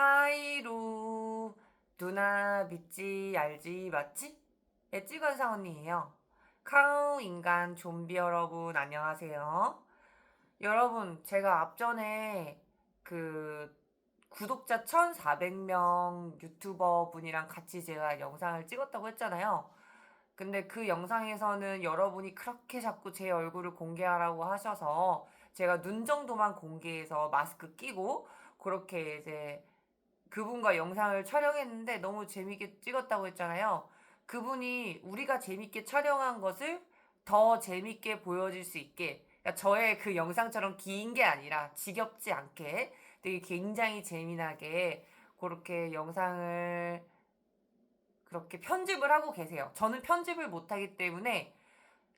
하이루 누나 믿지 알지 맞지? 애찌건사 언니예요. 카우 인간 좀비 여러분 안녕하세요. 여러분 제가 앞전에 그 구독자 1400명 유튜버 분이랑 같이 제가 영상을 찍었다고 했잖아요. 근데 그 영상에서는 여러분이 그렇게 자꾸 제 얼굴을 공개하라고 하셔서 제가 눈 정도만 공개해서 마스크 끼고 그렇게 이제 그분과 영상을 촬영했는데 너무 재밌게 찍었다고 했잖아요. 그분이 우리가 재밌게 촬영한 것을 더 재밌게 보여줄 수 있게 그러니까 저의 그 영상처럼 긴 게 아니라 지겹지 않게 되게 굉장히 재미나게 그렇게 영상을 그렇게 편집을 하고 계세요. 저는 편집을 못하기 때문에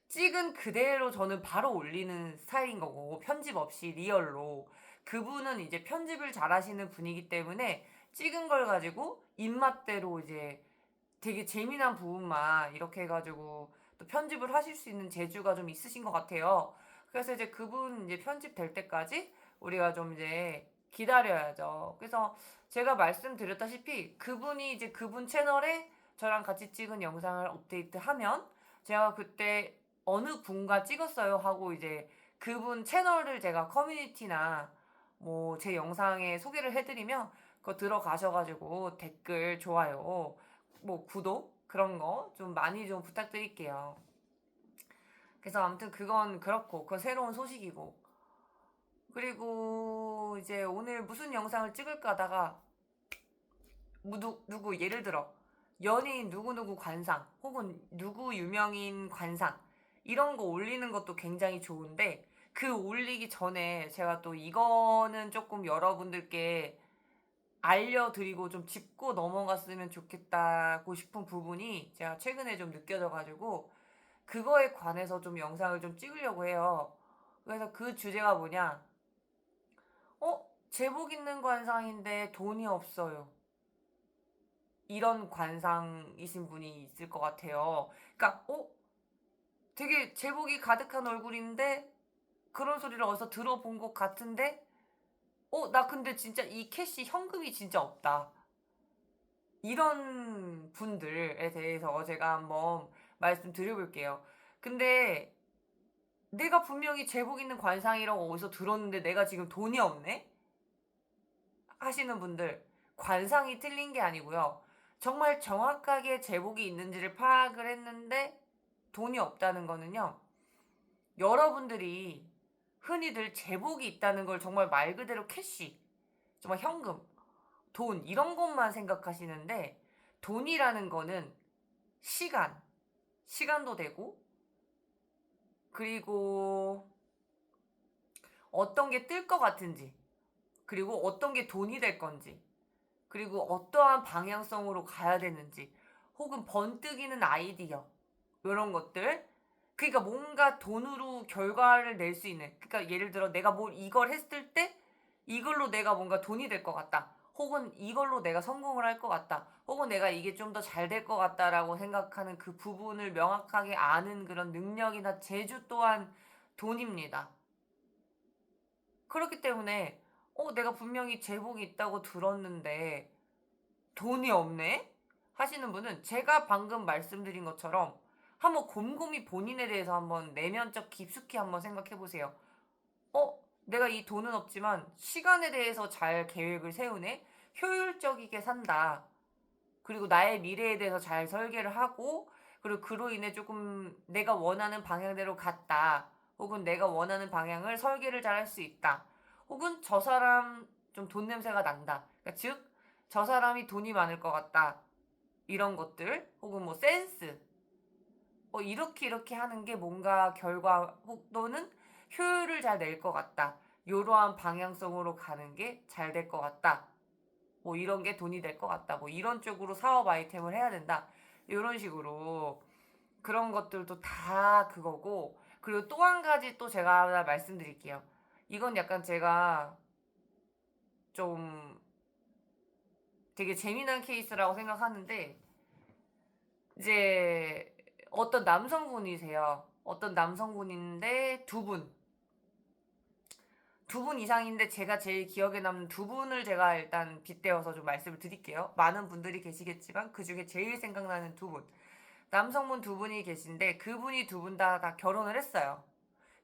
찍은 그대로 저는 바로 올리는 스타일인 거고 편집 없이 리얼로 그분은 이제 편집을 잘 하시는 분이기 때문에 찍은 걸 가지고 입맛대로 이제 되게 재미난 부분만 이렇게 해가지고 또 편집을 하실 수 있는 재주가 좀 있으신 것 같아요. 그래서 이제 그분 이제 편집될 때까지 우리가 좀 이제 기다려야죠. 그래서 제가 말씀드렸다시피 그분이 이제 그분 채널에 저랑 같이 찍은 영상을 업데이트하면 제가 그때 어느 분과 찍었어요 하고 이제 그분 채널을 제가 커뮤니티나 뭐 제 영상에 소개를 해드리면 그거 들어가셔가지고 댓글 좋아요 뭐 구독 그런 거 좀 많이 좀 부탁드릴게요. 그래서 아무튼 그건 그렇고 그건 새로운 소식이고 그리고 이제 오늘 무슨 영상을 찍을까 하다가 뭐 누, 누구 예를 들어 연예인 누구누구 관상 혹은 누구 유명인 관상 이런 거 올리는 것도 굉장히 좋은데 그 올리기 전에 제가 또 이거는 조금 여러분들께 알려드리고 좀 짚고 넘어갔으면 좋겠다고 싶은 부분이 제가 최근에 좀 느껴져가지고 그거에 관해서 좀 영상을 좀 찍으려고 해요. 그래서 그 주제가 뭐냐? 어? 제복 있는 관상인데 돈이 없어요. 이런 관상이신 분이 있을 것 같아요. 그러니까, 어? 되게 제복이 가득한 얼굴인데 그런 소리를 어디서 들어본 것 같은데 어, 나 근데 진짜 이 캐시 현금이 진짜 없다. 이런 분들에 대해서 제가 한번 말씀드려볼게요. 근데 내가 분명히 제복 있는 관상이라고 어디서 들었는데 내가 지금 돈이 없네? 하시는 분들, 관상이 틀린 게 아니고요. 정말 정확하게 제복이 있는지를 파악을 했는데 돈이 없다는 거는요. 여러분들이 흔히들 제복이 있다는 걸 정말 말 그대로 캐시, 정말 현금, 돈, 이런 것만 생각하시는데 돈이라는 거는 시간, 시간도 되고, 그리고 어떤 게 뜰 것 같은지, 그리고 어떤 게 돈이 될 건지, 그리고 어떠한 방향성으로 가야 되는지, 혹은 번뜩이는 아이디어, 이런 것들, 그러니까 뭔가 돈으로 결과를 낼 수 있는. 그러니까 예를 들어 내가 뭘 이걸 했을 때 이걸로 내가 뭔가 돈이 될 것 같다. 혹은 이걸로 내가 성공을 할 것 같다. 혹은 내가 이게 좀 더 잘 될 것 같다라고 생각하는 그 부분을 명확하게 아는 그런 능력이나 재주 또한 돈입니다. 그렇기 때문에 어 내가 분명히 제복이 있다고 들었는데 돈이 없네 하시는 분은 제가 방금 말씀드린 것처럼 한번 곰곰이 본인에 대해서 한번 내면적 깊숙이 한번 생각해 보세요. 어? 내가 이 돈은 없지만 시간에 대해서 잘 계획을 세우네? 효율적이게 산다. 그리고 나의 미래에 대해서 잘 설계를 하고, 그리고 그로 인해 조금 내가 원하는 방향대로 갔다. 혹은 내가 원하는 방향을 설계를 잘 할 수 있다. 혹은 저 사람 좀 돈 냄새가 난다. 그러니까 즉, 저 사람이 돈이 많을 것 같다. 이런 것들. 혹은 뭐 센스. 어, 이렇게 이렇게 하는 게 뭔가 결과 혹 또는 효율을 잘 낼 것 같다. 이러한 방향성으로 가는 게 잘 될 것 같다. 뭐 이런 게 돈이 될 것 같다. 뭐 이런 쪽으로 사업 아이템을 해야 된다. 이런 식으로 그런 것들도 다 그거고 그리고 또 한 가지 또 제가 하나 말씀드릴게요. 이건 약간 제가 좀 되게 재미난 케이스라고 생각하는데 이제 어떤 남성분이세요. 어떤 남성분인데 두 분. 두 분 이상인데 제가 제일 기억에 남는 두 분을 제가 일단 빗대어서 좀 말씀을 드릴게요. 많은 분들이 계시겠지만 그 중에 제일 생각나는 두 분. 남성분 두 분이 계신데 그분이 두 분 다 다 결혼을 했어요.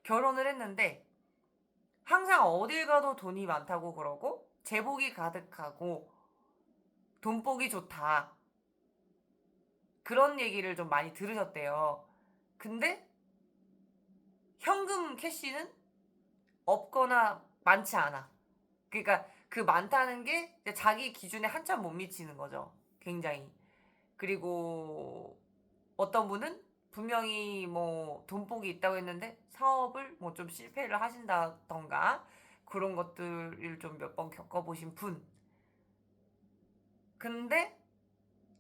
결혼을 했는데 항상 어딜 가도 돈이 많다고 그러고 제복이 가득하고 돈복이 좋다. 그런 얘기를 좀 많이 들으셨대요. 근데 현금 캐시는 없거나 많지 않아. 그러니까 그 많다는 게 자기 기준에 한참 못 미치는 거죠. 굉장히. 그리고 어떤 분은 분명히 뭐 돈복이 있다고 했는데 사업을 뭐 좀 실패를 하신다던가 그런 것들을 좀 몇 번 겪어보신 분. 근데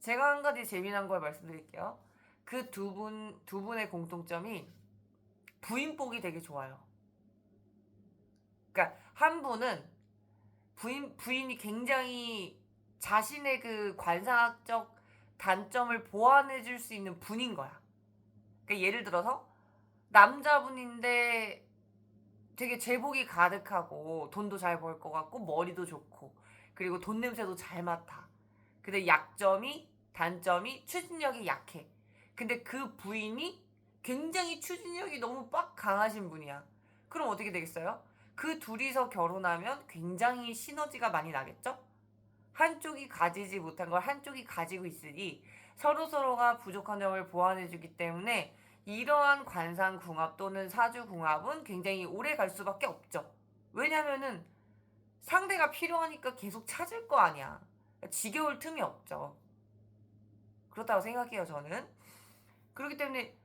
제가 한 가지 재미난 걸 말씀드릴게요. 그 두 분, 두 분의 공통점이 부인복이 되게 좋아요. 그러니까 한 분은 부인, 부인이 굉장히 자신의 그 관상학적 단점을 보완해 줄 수 있는 분인 거야. 그러니까 예를 들어서 남자분인데 되게 제복이 가득하고 돈도 잘 벌 것 같고 머리도 좋고 그리고 돈 냄새도 잘 맡아. 근데 약점이 단점이 추진력이 약해. 근데 그 부인이 굉장히 추진력이 너무 빡 강하신 분이야. 그럼 어떻게 되겠어요? 그 둘이서 결혼하면 굉장히 시너지가 많이 나겠죠? 한쪽이 가지지 못한 걸 한쪽이 가지고 있으니 서로서로가 부족한 점을 보완해주기 때문에 이러한 관상궁합 또는 사주궁합은 굉장히 오래 갈 수밖에 없죠. 왜냐면은 상대가 필요하니까 계속 찾을 거 아니야. 지겨울 틈이 없죠. 그렇다고 생각해요, 저는. 그렇기 때문에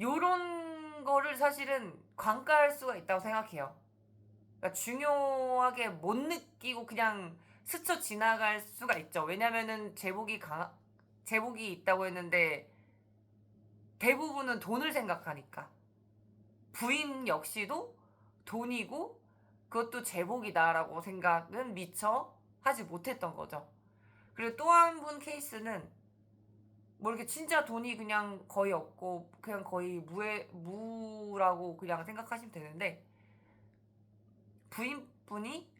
요런 거를 사실은 관가할 수가 있다고 생각해요. 그러니까 중요하게 못 느끼고 그냥 스쳐 지나갈 수가 있죠. 왜냐면은 제복이 강 제복이 있다고 했는데 대부분은 돈을 생각하니까 부인 역시도 돈이고 그것도 제복이다라고 생각은 미처 하지 못했던 거죠. 그리고 또 한 분 케이스는 뭐 이렇게 진짜 돈이 그냥 거의 없고 그냥 거의 무에 무라고 그냥 생각하시면 되는데 부인분이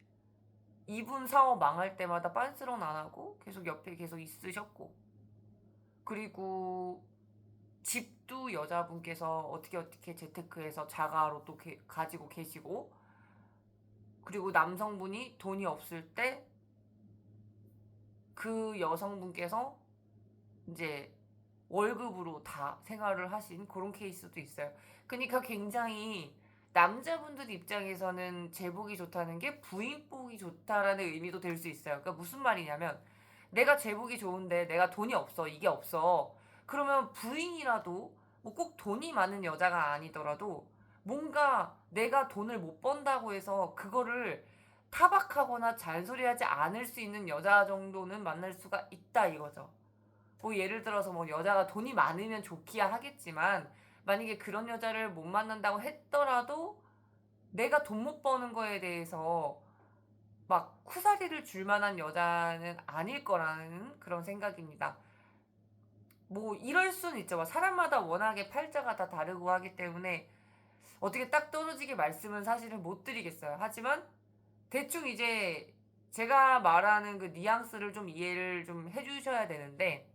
이분 사업 망할 때마다 빤스런 안 하고 계속 옆에 계속 있으셨고 그리고 집도 여자분께서 어떻게 어떻게 재테크해서 자가로 또 게, 가지고 계시고 그리고 남성분이 돈이 없을 때 그 여성분께서 이제 월급으로 다 생활을 하신 그런 케이스도 있어요. 그러니까 굉장히 남자분들 입장에서는 제복이 좋다는 게 부인복이 좋다라는 의미도 될 수 있어요. 그러니까 무슨 말이냐면 내가 제복이 좋은데 내가 돈이 없어 이게 없어 그러면 부인이라도 뭐 꼭 돈이 많은 여자가 아니더라도 뭔가 내가 돈을 못 번다고 해서 그거를 타박하거나 잔소리하지 않을 수 있는 여자 정도는 만날 수가 있다 이거죠. 뭐 예를 들어서 뭐 여자가 돈이 많으면 좋기야 하겠지만 만약에 그런 여자를 못 만난다고 했더라도 내가 돈 못 버는 거에 대해서 막 쿠사리를 줄 만한 여자는 아닐 거라는 그런 생각입니다. 뭐 이럴 수는 있죠. 사람마다 워낙에 팔자가 다 다르고 하기 때문에 어떻게 딱 떨어지게 말씀은 사실은 못 드리겠어요. 하지만 대충 이제 제가 말하는 그 뉘앙스를 좀 이해를 좀 해주셔야 되는데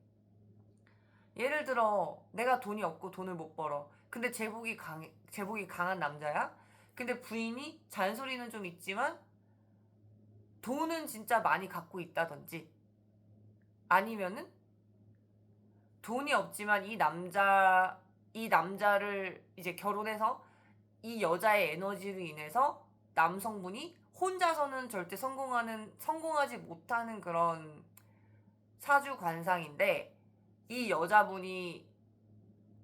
예를 들어 내가 돈이 없고 돈을 못 벌어. 근데 제복이 강 제복이 강한 남자야. 근데 부인이 잔소리는 좀 있지만 돈은 진짜 많이 갖고 있다든지 아니면은 돈이 없지만 이 남자 이 남자를 이제 결혼해서 이 여자의 에너지로 인해서 남성분이 혼자서는 절대 성공하는 성공하지 못하는 그런 사주 관상인데 이 여자분이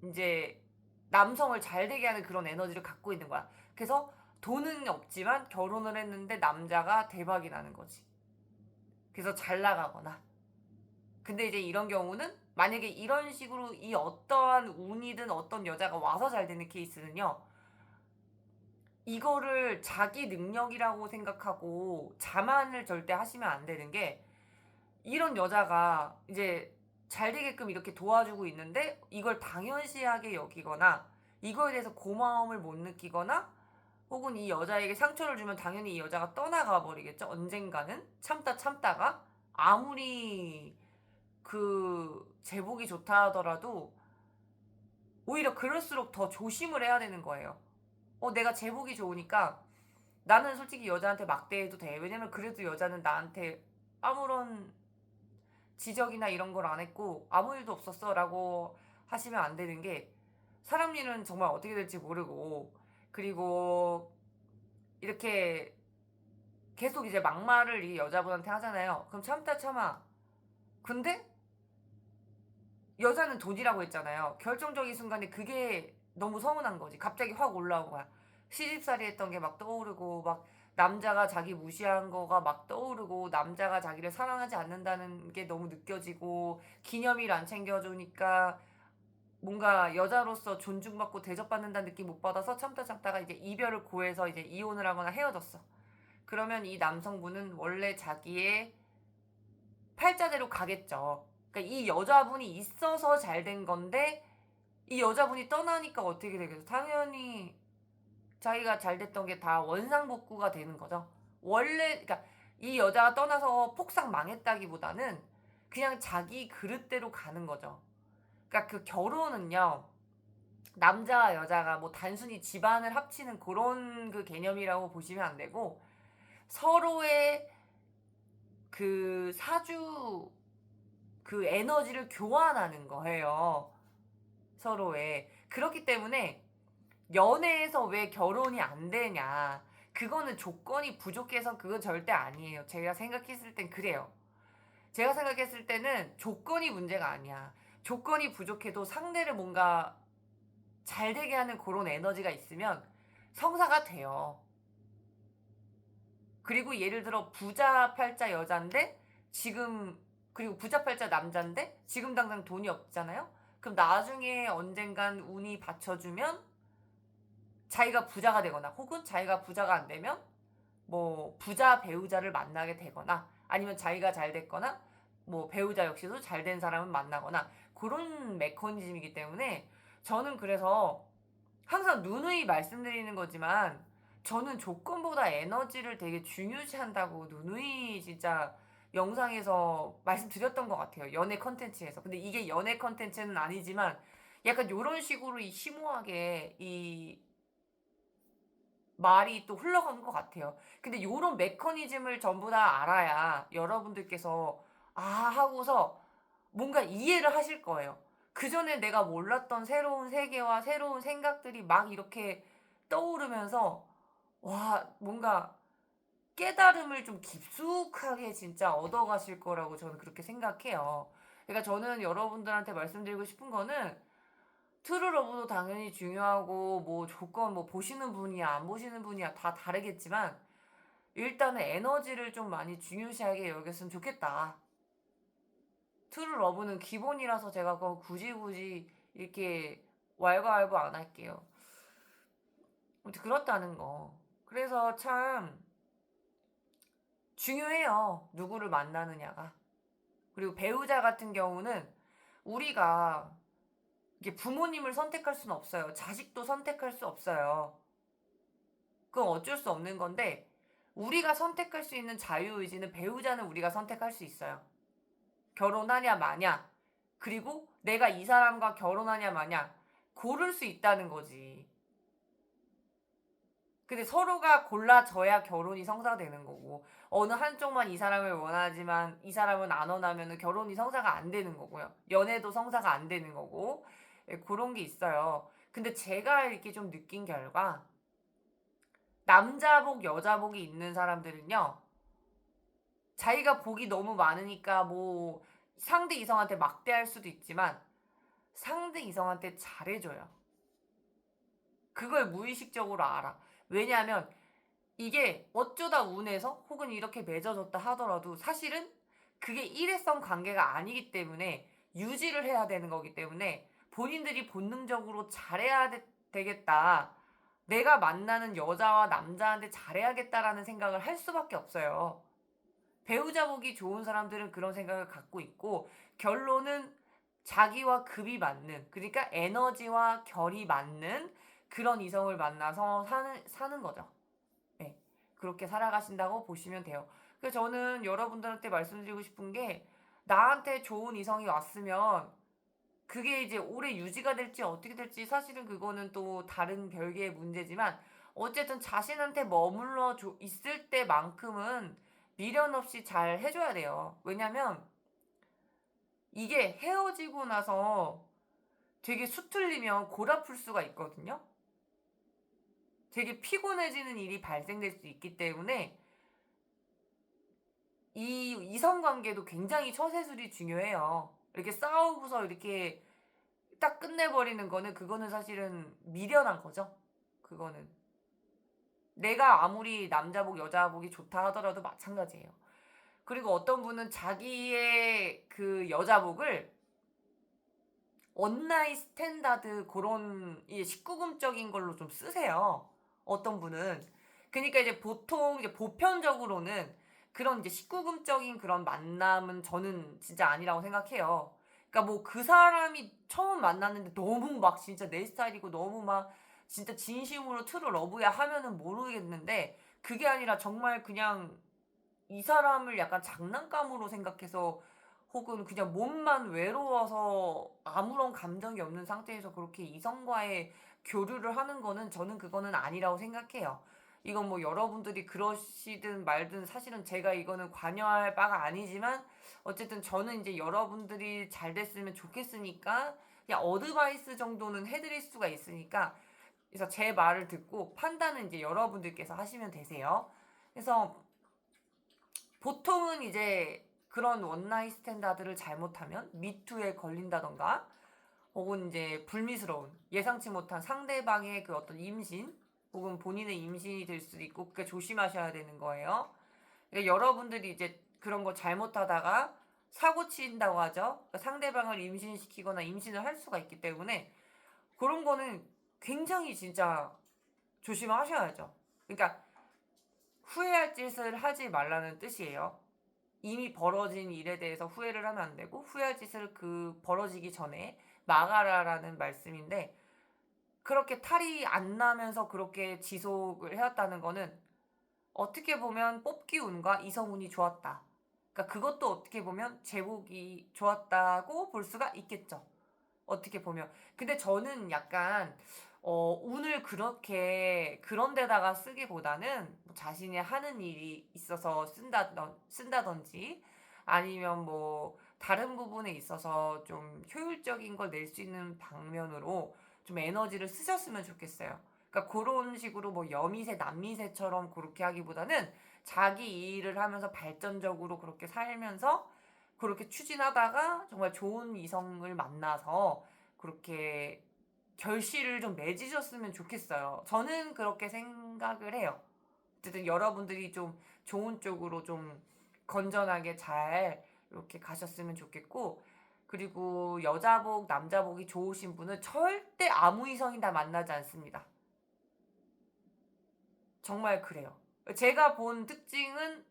이제 남성을 잘 되게 하는 그런 에너지를 갖고 있는 거야. 그래서 돈은 없지만 결혼을 했는데 남자가 대박이 나는 거지. 그래서 잘 나가거나. 근데 이제 이런 경우는 만약에 이런 식으로 이 어떠한 운이든 어떤 여자가 와서 잘 되는 케이스는요. 이거를 자기 능력이라고 생각하고 자만을 절대 하시면 안 되는 게 이런 여자가 이제 잘 되게끔 이렇게 도와주고 있는데 이걸 당연시하게 여기거나 이거에 대해서 고마움을 못 느끼거나 혹은 이 여자에게 상처를 주면 당연히 이 여자가 떠나가 버리겠죠. 언젠가는 참다 참다가 아무리 그 제복이 좋다 하더라도 오히려 그럴수록 더 조심을 해야 되는 거예요. 어, 내가 제복이 좋으니까 나는 솔직히 여자한테 막대해도 돼. 왜냐면 그래도 여자는 나한테 아무런 지적이나 이런 걸 안 했고 아무 일도 없었어 라고 하시면 안 되는 게 사람 일은 정말 어떻게 될지 모르고 그리고 이렇게 계속 이제 막말을 이 여자분한테 하잖아요. 그럼 참다 참아. 근데 여자는 돈이라고 했잖아요. 결정적인 순간에 그게 너무 서운한 거지. 갑자기 확 올라온 거야. 시집살이 했던 게 막 떠오르고 막 남자가 자기 무시한 거가 막 떠오르고 남자가 자기를 사랑하지 않는다는 게 너무 느껴지고 기념일 안 챙겨주니까 뭔가 여자로서 존중받고 대접받는다는 느낌 못 받아서 참다 참다가 이제 이별을 고해서 이제 이혼을 하거나 헤어졌어. 그러면 이 남성분은 원래 자기의 팔자대로 가겠죠. 그러니까 이 여자분이 있어서 잘 된 건데 이 여자분이 떠나니까 어떻게 되겠어? 당연히 자기가 잘 됐던 게 다 원상복구가 되는 거죠. 원래 그러니까 이 여자가 떠나서 폭삭 망했다기보다는 그냥 자기 그릇대로 가는 거죠. 그러니까 그 결혼은요. 남자와 여자가 뭐 단순히 집안을 합치는 그런 그 개념이라고 보시면 안 되고 서로의 그 사주 그 에너지를 교환하는 거예요. 서로의. 그렇기 때문에 연애에서 왜 결혼이 안 되냐. 그거는 조건이 부족해서 그건 절대 아니에요. 제가 생각했을 땐 그래요. 제가 생각했을 때는 조건이 문제가 아니야. 조건이 부족해도 상대를 뭔가 잘 되게 하는 그런 에너지가 있으면 성사가 돼요. 그리고 예를 들어 부자 팔자 여잔데 지금 그리고 부자 팔자 남잔데 지금 당장 돈이 없잖아요. 그럼 나중에 언젠간 운이 받쳐주면 자기가 부자가 되거나 혹은 자기가 부자가 안 되면 뭐 부자 배우자를 만나게 되거나 아니면 자기가 잘 됐거나 뭐 배우자 역시도 잘 된 사람을 만나거나 그런 메커니즘이기 때문에 저는 그래서 항상 누누이 말씀드리는 거지만 저는 조건보다 에너지를 되게 중요시한다고 누누이 진짜 영상에서 말씀드렸던 것 같아요. 연애 컨텐츠에서. 근데 이게 연애 컨텐츠는 아니지만 약간 이런 식으로 이 심오하게 이 말이 또 흘러가는 것 같아요. 근데 이런 메커니즘을 전부 다 알아야 여러분들께서 아 하고서 뭔가 이해를 하실 거예요. 그 전에 내가 몰랐던 새로운 세계와 새로운 생각들이 막 이렇게 떠오르면서 와 뭔가 깨달음을 좀 깊숙하게 진짜 얻어가실 거라고 저는 그렇게 생각해요. 그러니까 저는 여러분들한테 말씀드리고 싶은 거는 트루러브도 당연히 중요하고 뭐 조건 뭐 보시는 분이야 안 보시는 분이야 다 다르겠지만 일단은 에너지를 좀 많이 중요시하게 여겼으면 좋겠다. 트루 러브는 기본이라서 제가 그거 굳이 굳이 이렇게 왈가왈부 안 할게요. 그렇다는 거. 그래서 참 중요해요. 누구를 만나느냐가. 그리고 배우자 같은 경우는 우리가 이게 부모님을 선택할 수는 없어요. 자식도 선택할 수 없어요. 그건 어쩔 수 없는 건데 우리가 선택할 수 있는 자유의지는 배우자는 우리가 선택할 수 있어요. 결혼하냐 마냐 그리고 내가 이 사람과 결혼하냐 마냐 고를 수 있다는 거지. 근데 서로가 골라져야 결혼이 성사되는 거고 어느 한쪽만 이 사람을 원하지만 이 사람은 안 원하면 결혼이 성사가 안 되는 거고요. 연애도 성사가 안 되는 거고 예, 그런 게 있어요. 근데 제가 이렇게 좀 느낀 결과 남자복 여자복이 있는 사람들은요. 자기가 복이 너무 많으니까 뭐 상대 이성한테 막대할 수도 있지만 상대 이성한테 잘해줘요. 그걸 무의식적으로 알아. 왜냐하면 이게 어쩌다 운에서 혹은 이렇게 맺어졌다 하더라도 사실은 그게 일회성 관계가 아니기 때문에 유지를 해야 되는 거기 때문에 본인들이 본능적으로 잘해야 되, 되겠다. 내가 만나는 여자와 남자한테 잘해야겠다라는 생각을 할 수밖에 없어요. 배우자 보기 좋은 사람들은 그런 생각을 갖고 있고 결론은 자기와 급이 맞는 그러니까 에너지와 결이 맞는 그런 이성을 만나서 사는, 사는 거죠. 네. 그렇게 살아가신다고 보시면 돼요. 그래서 저는 여러분들한테 말씀드리고 싶은 게 나한테 좋은 이성이 왔으면 그게 이제 오래 유지가 될지 어떻게 될지 사실은 그거는 또 다른 별개의 문제지만 어쨌든 자신한테 머물러 줘- 있을 때만큼은 미련 없이 잘 해줘야 돼요. 왜냐면 이게 헤어지고 나서 되게 수틀리면 골 아플 수가 있거든요. 되게 피곤해지는 일이 발생될 수 있기 때문에 이 이성 관계도 굉장히 처세술이 중요해요. 이렇게 싸우고서 이렇게 딱 끝내버리는 거는 그거는 사실은 미련한 거죠. 그거는 내가 아무리 남자복 여자복이 좋다 하더라도 마찬가지예요. 그리고 어떤 분은 자기의 그 여자복을 원나잇 스탠다드 그런 이 19금적인 걸로 좀 쓰세요. 어떤 분은 그러니까 이제 보통 이제 보편적으로는 그런 이제 19금적인 그런 만남은 저는 진짜 아니라고 생각해요. 그러니까 뭐 그 사람이 처음 만났는데 너무 막 진짜 내 스타일이고 너무 막 진짜 진심으로 트루 러브야 하면은 모르겠는데 그게 아니라 정말 그냥 이 사람을 약간 장난감으로 생각해서 혹은 그냥 몸만 외로워서 아무런 감정이 없는 상태에서 그렇게 이성과의 교류를 하는 거는 저는 그거는 아니라고 생각해요. 이건 뭐 여러분들이 그러시든 말든 사실은 제가 이거는 관여할 바가 아니지만 어쨌든 저는 이제 여러분들이 잘 됐으면 좋겠으니까 그냥 어드바이스 정도는 해드릴 수가 있으니까 그래서 제 말을 듣고 판단은 이제 여러분들께서 하시면 되세요. 그래서 보통은 이제 그런 원나잇 스탠다드를 잘못하면 미투에 걸린다던가 혹은 이제 불미스러운 예상치 못한 상대방의 그 어떤 임신 혹은 본인의 임신이 될 수도 있고 그게 조심하셔야 되는 거예요. 그러니까 여러분들이 이제 그런 거 잘못하다가 사고 친다고 하죠. 그러니까 상대방을 임신시키거나 임신을 할 수가 있기 때문에 그런 거는 굉장히 진짜 조심하셔야죠. 그러니까 후회할 짓을 하지 말라는 뜻이에요. 이미 벌어진 일에 대해서 후회를 하면 안 되고 후회할 짓을 그 벌어지기 전에 막아라라는 말씀인데 그렇게 탈이 안 나면서 그렇게 지속을 해왔다는 거는 어떻게 보면 뽑기 운과 이성운이 좋았다. 그러니까 그것도 어떻게 보면 제복이 좋았다고 볼 수가 있겠죠. 어떻게 보면. 근데 저는 약간 어, 운을 그렇게 그런 데다가 쓰기보다는 뭐 자신이 하는 일이 있어서 쓴다던, 쓴다든지 아니면 뭐 다른 부분에 있어서 좀 효율적인 걸 낼 수 있는 방면으로 좀 에너지를 쓰셨으면 좋겠어요. 그러니까 그런 식으로 뭐 여미새, 남미새처럼 그렇게 하기보다는 자기 일을 하면서 발전적으로 그렇게 살면서 그렇게 추진하다가 정말 좋은 이성을 만나서 그렇게 결실을 좀 맺으셨으면 좋겠어요. 저는 그렇게 생각을 해요. 어쨌든 여러분들이 좀 좋은 쪽으로 좀 건전하게 잘 이렇게 가셨으면 좋겠고, 그리고 여자복, 남자복이 좋으신 분은 절대 아무 이성이 다 만나지 않습니다. 정말 그래요. 제가 본 특징은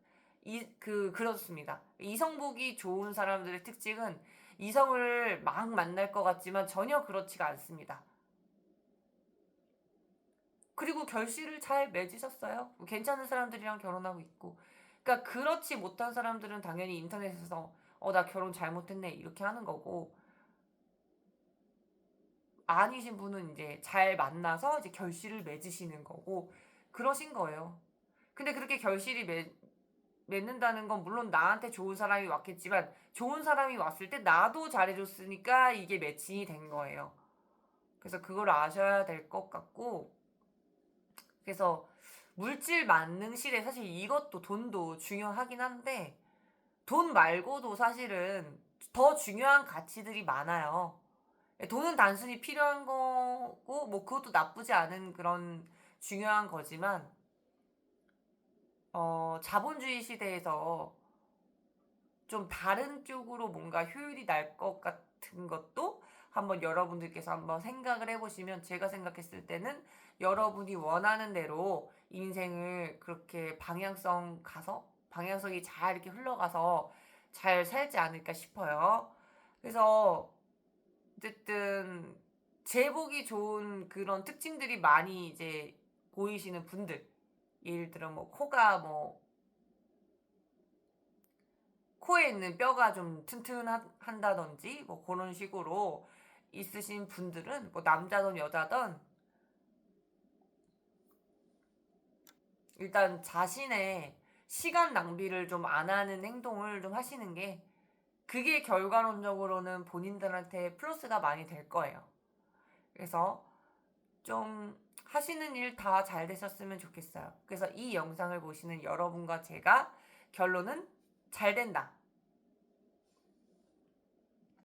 이, 그, 그렇습니다. 이성복이 좋은 사람들의 특징은 이성을 막 만날 것 같지만 전혀 그렇지가 않습니다. 그리고 결실을 잘 맺으셨어요. 괜찮은 사람들이랑 결혼하고 있고. 그러니까 그렇지 못한 사람들은 당연히 인터넷에서 어, 나 결혼 잘못했네. 이렇게 하는 거고. 아니신 분은 이제 잘 만나서 이제 결실을 맺으시는 거고. 그러신 거예요. 근데 그렇게 결실이 맺, 맺는다는 건 물론 나한테 좋은 사람이 왔겠지만 좋은 사람이 왔을 때 나도 잘해줬으니까 이게 매칭이 된 거예요. 그래서 그걸 아셔야 될 것 같고 그래서 물질 만능 시대 사실 이것도 돈도 중요하긴 한데 돈 말고도 사실은 더 중요한 가치들이 많아요. 돈은 단순히 필요한 거고 뭐 그것도 나쁘지 않은 그런 중요한 거지만 어, 자본주의 시대에서 좀 다른 쪽으로 뭔가 효율이 날 것 같은 것도 한번 여러분들께서 한번 생각을 해보시면 제가 생각했을 때는 여러분이 원하는 대로 인생을 그렇게 방향성 가서 방향성이 잘 이렇게 흘러가서 잘 살지 않을까 싶어요. 그래서 어쨌든 제복이 좋은 그런 특징들이 많이 이제 보이시는 분들. 예를 들어 뭐 코가 뭐 코에 있는 뼈가 좀 튼튼한다든지 뭐 그런 식으로 있으신 분들은 뭐 남자든 여자든 일단 자신의 시간 낭비를 좀 안 하는 행동을 좀 하시는 게 그게 결과론적으로는 본인들한테 플러스가 많이 될 거예요. 그래서 좀 하시는 일 다 잘 되셨으면 좋겠어요. 그래서 이 영상을 보시는 여러분과 제가 결론은 잘 된다.